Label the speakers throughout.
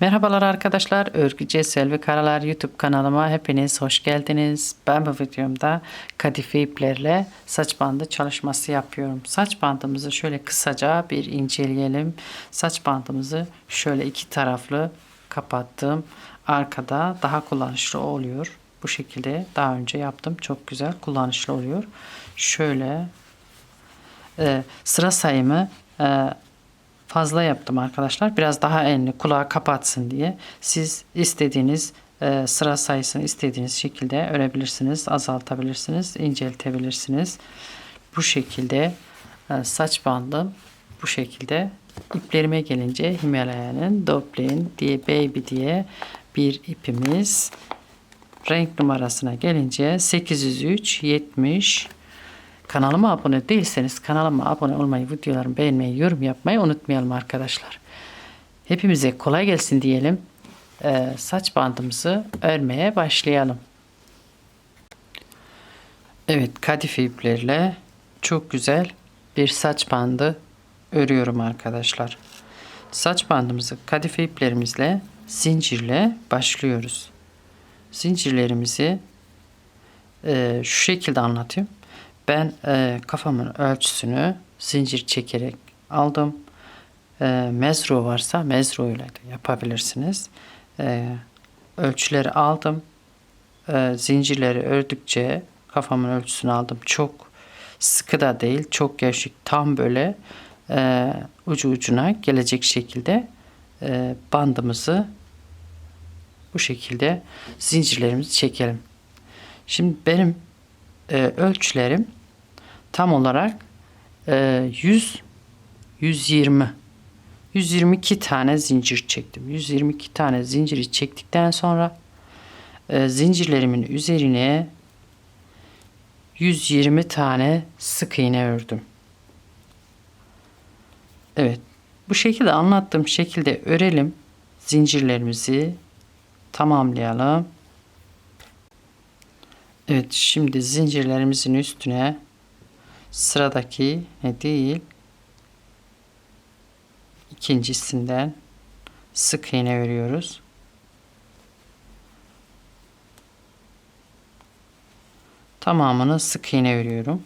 Speaker 1: Merhabalar arkadaşlar. Örgü Cesel ve Karalar YouTube kanalıma hepiniz hoş geldiniz. Ben bu videomda kadife iplerle saç bandı çalışması yapıyorum. Saç bandımızı şöyle kısaca bir inceleyelim. Saç bandımızı şöyle iki taraflı kapattım. Arkada daha kullanışlı oluyor. Bu şekilde daha önce yaptım. Çok güzel kullanışlı oluyor. Şöyle e, sıra sayımı e, fazla yaptım arkadaşlar. Biraz daha enli kulağı kapatsın diye. Siz istediğiniz e, sıra sayısını istediğiniz şekilde örebilirsiniz, azaltabilirsiniz, inceltebilirsiniz. Bu şekilde e, saç bandım bu şekilde iplerime gelince Himalaya'nın Doblin diye Baby diye bir ipimiz renk numarasına gelince 803 70 Kanalıma abone değilseniz kanalıma abone olmayı, videolarımı beğenmeyi, yorum yapmayı unutmayalım arkadaşlar. Hepimize kolay gelsin diyelim. Ee, saç bandımızı örmeye başlayalım. Evet kadife iplerle çok güzel bir saç bandı örüyorum arkadaşlar. Saç bandımızı kadife iplerimizle zincirle başlıyoruz. Zincirlerimizi e, şu şekilde anlatayım. Ben e, kafamın ölçüsünü zincir çekerek aldım. E, mezro varsa mezro ile de yapabilirsiniz. E, ölçüleri aldım. E, zincirleri ördükçe kafamın ölçüsünü aldım. Çok sıkı da değil, çok gevşek. Tam böyle e, ucu ucuna gelecek şekilde e, bandımızı bu şekilde zincirlerimizi çekelim. Şimdi benim e, ölçülerim tam olarak e, 100 120 122 tane zincir çektim. 122 tane zinciri çektikten sonra e, zincirlerimin üzerine 120 tane sık iğne ördüm. Evet. Bu şekilde anlattığım şekilde örelim. Zincirlerimizi tamamlayalım. Evet şimdi zincirlerimizin üstüne sıradaki ne değil ikincisinden sık iğne veriyoruz. Tamamını sık iğne veriyorum.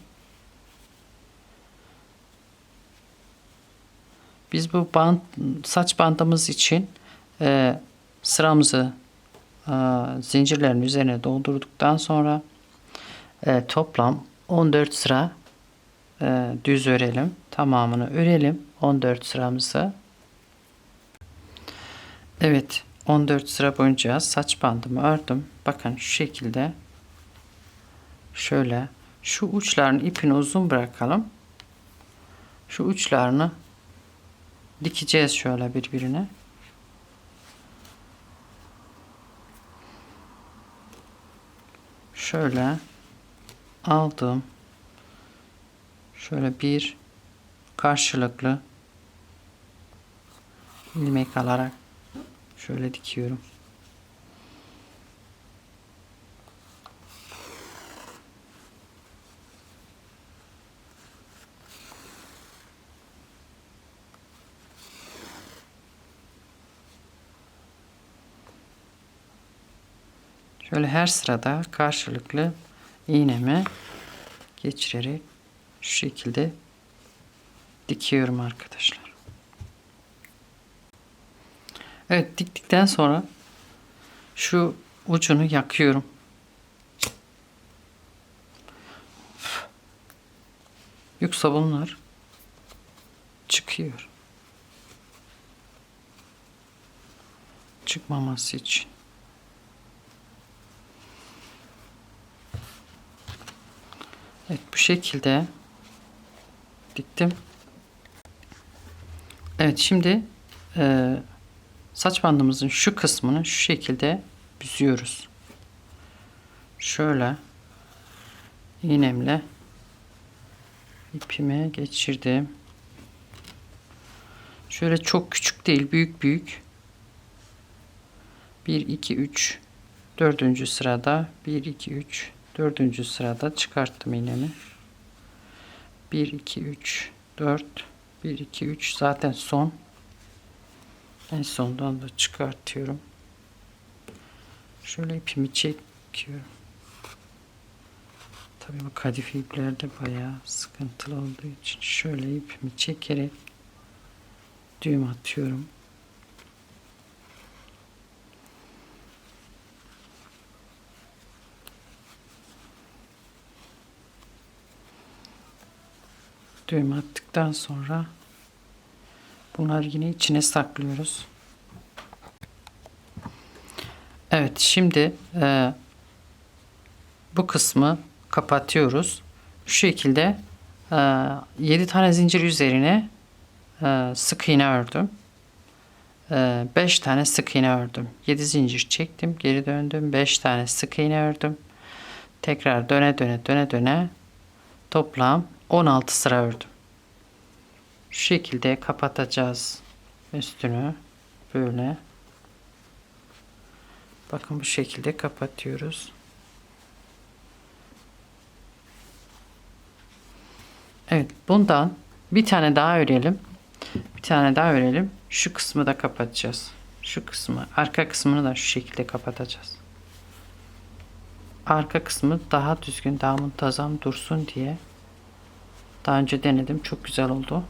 Speaker 1: Biz bu band, saç bandımız için e, sıramızı zincirlerin üzerine doldurduktan sonra e, toplam 14 sıra e, düz örelim. Tamamını örelim. 14 sıramızı. Evet. 14 sıra boyunca saç bandımı ördüm. Bakın şu şekilde şöyle şu uçlarını ipini uzun bırakalım. Şu uçlarını dikeceğiz şöyle birbirine. Şöyle aldım. Şöyle bir karşılıklı ilmek alarak şöyle dikiyorum. Şöyle her sırada karşılıklı iğnemi geçirerek şu şekilde dikiyorum arkadaşlar. Evet diktikten sonra şu ucunu yakıyorum. Yoksa bunlar çıkıyor. Çıkmaması için. Evet bu şekilde diktim. Evet şimdi e, saç bandımızın şu kısmını şu şekilde büzüyoruz. Şöyle iğnemle ipime geçirdim. Şöyle çok küçük değil, büyük büyük. 1 2 3 4. sırada 1 2 3 Dördüncü sırada çıkarttım iğnemi. 1, 2, 3, 4, 1, 2, 3 zaten son. En sondan da çıkartıyorum. Şöyle ipimi çekiyorum. Tabii bu kadife ipler de bayağı sıkıntılı olduğu için şöyle ipimi çekerek düğüm atıyorum. Düğüm attıktan sonra bunları yine içine saklıyoruz. Evet şimdi e, bu kısmı kapatıyoruz. Şu şekilde e, 7 tane zincir üzerine e, sık iğne ördüm. 5 tane sık iğne ördüm. 7 zincir çektim. Geri döndüm. 5 tane sık iğne ördüm. Tekrar döne döne döne döne toplam 16 sıra ördüm. Şu şekilde kapatacağız üstünü böyle. Bakın bu şekilde kapatıyoruz. Evet bundan bir tane daha örelim. Bir tane daha örelim. Şu kısmı da kapatacağız. Şu kısmı arka kısmını da şu şekilde kapatacağız. Arka kısmı daha düzgün daha muntazam dursun diye daha önce denedim. Çok güzel oldu.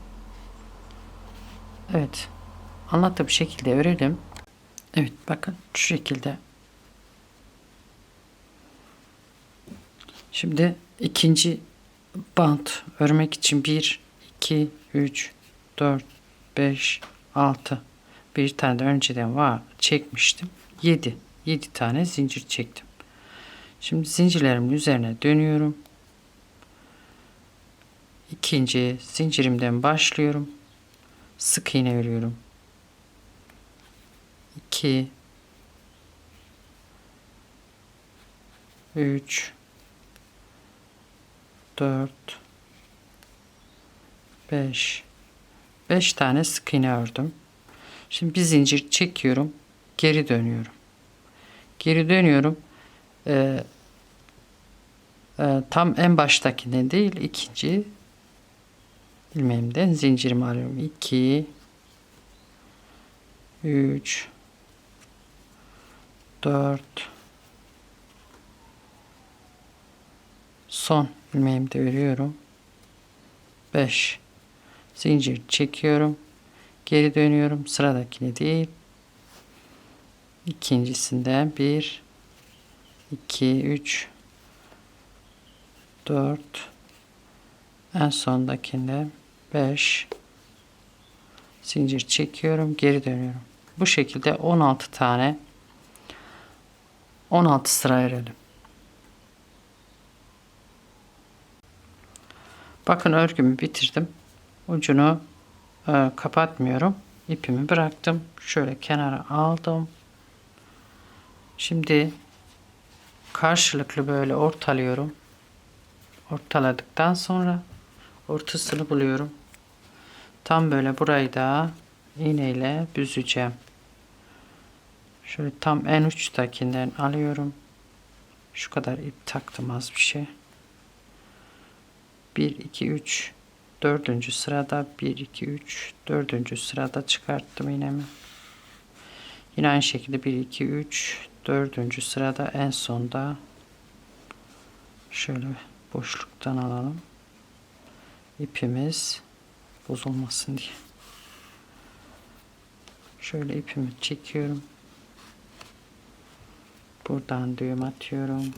Speaker 1: Evet. Anlattığım şekilde örelim. Evet bakın şu şekilde. Şimdi ikinci bant örmek için 1, 2, 3, 4, 5, 6 bir tane de önceden var çekmiştim. 7. 7 tane zincir çektim. Şimdi zincirlerimin üzerine dönüyorum. İkinci zincirimden başlıyorum. Sık iğne örüyorum. 2 3 4 5 5 tane sık iğne ördüm. Şimdi bir zincir çekiyorum. Geri dönüyorum. Geri dönüyorum. Ee, e, tam en baştakinden değil ikinci ilmeğimden zincirimi arıyorum. 2 3 4 son ilmeğimde örüyorum. 5 zincir çekiyorum. Geri dönüyorum. Sıradakini değil. İkincisinden 1 2 3 4 en sondakinde 5 zincir çekiyorum geri dönüyorum. Bu şekilde 16 tane 16 sıra örelim bakın örgümü bitirdim. Ucunu e, kapatmıyorum. İpimi bıraktım. Şöyle kenara aldım. Şimdi karşılıklı böyle ortalıyorum. Ortaladıktan sonra ortasını buluyorum. Tam böyle burayı da iğneyle büzeceğim. Şöyle tam en uçtakinden alıyorum. Şu kadar ip taktım az bir şey. 1 2 3 dördüncü sırada 1 2 3 dördüncü sırada çıkarttım iğnemi. Yine aynı şekilde 1 2 3 dördüncü sırada en sonda şöyle boşluktan alalım. İpimiz bozulmasın diye. Şöyle ipimi çekiyorum. Buradan düğüm atıyorum.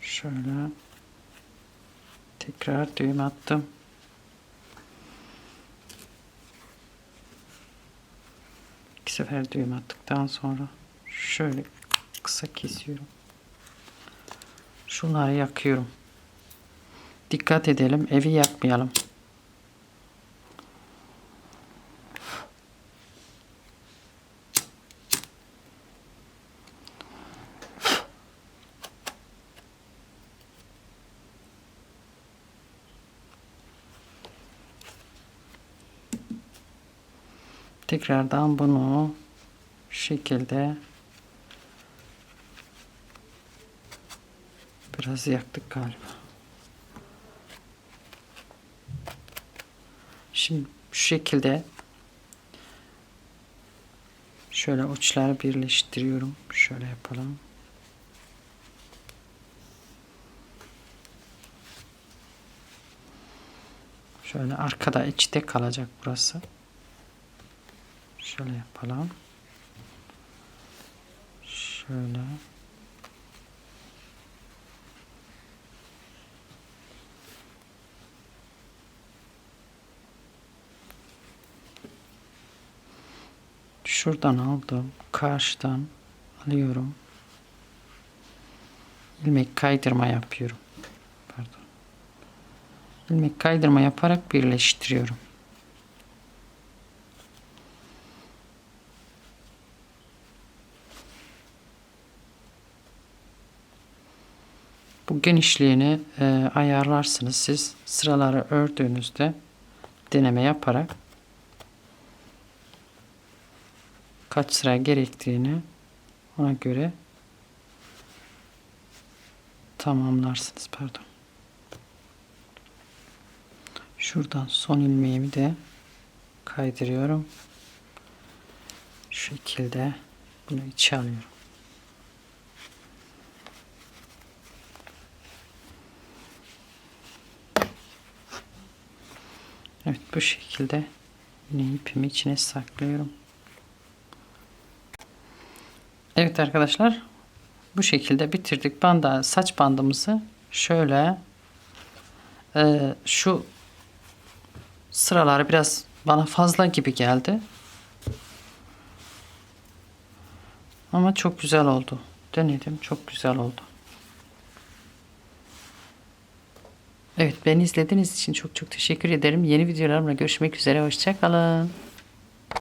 Speaker 1: Şöyle tekrar düğüm attım. İki sefer düğüm attıktan sonra şöyle kısa kesiyorum. Şunları yakıyorum. Dikkat edelim evi yakmayalım. Tekrardan bunu şu şekilde biraz yaktık galiba. Şimdi şu şekilde şöyle uçları birleştiriyorum. Şöyle yapalım. Şöyle arkada içte kalacak burası. Şöyle yapalım. Şöyle. Şuradan aldım. Karşıdan alıyorum. ilmek kaydırma yapıyorum. Pardon. ilmek kaydırma yaparak birleştiriyorum. Bu genişliğini e, ayarlarsınız. Siz sıraları ördüğünüzde deneme yaparak kaç sıra gerektiğini ona göre tamamlarsınız. Pardon. Şuradan son ilmeğimi de kaydırıyorum. Şu şekilde bunu içe alıyorum. Evet bu şekilde yine ipimi içine saklıyorum. Evet arkadaşlar bu şekilde bitirdik. Banda saç bandımızı şöyle e, şu sıraları biraz bana fazla gibi geldi. Ama çok güzel oldu. Denedim. Çok güzel oldu. Evet beni izlediğiniz için çok çok teşekkür ederim. Yeni videolarımla görüşmek üzere. Hoşçakalın.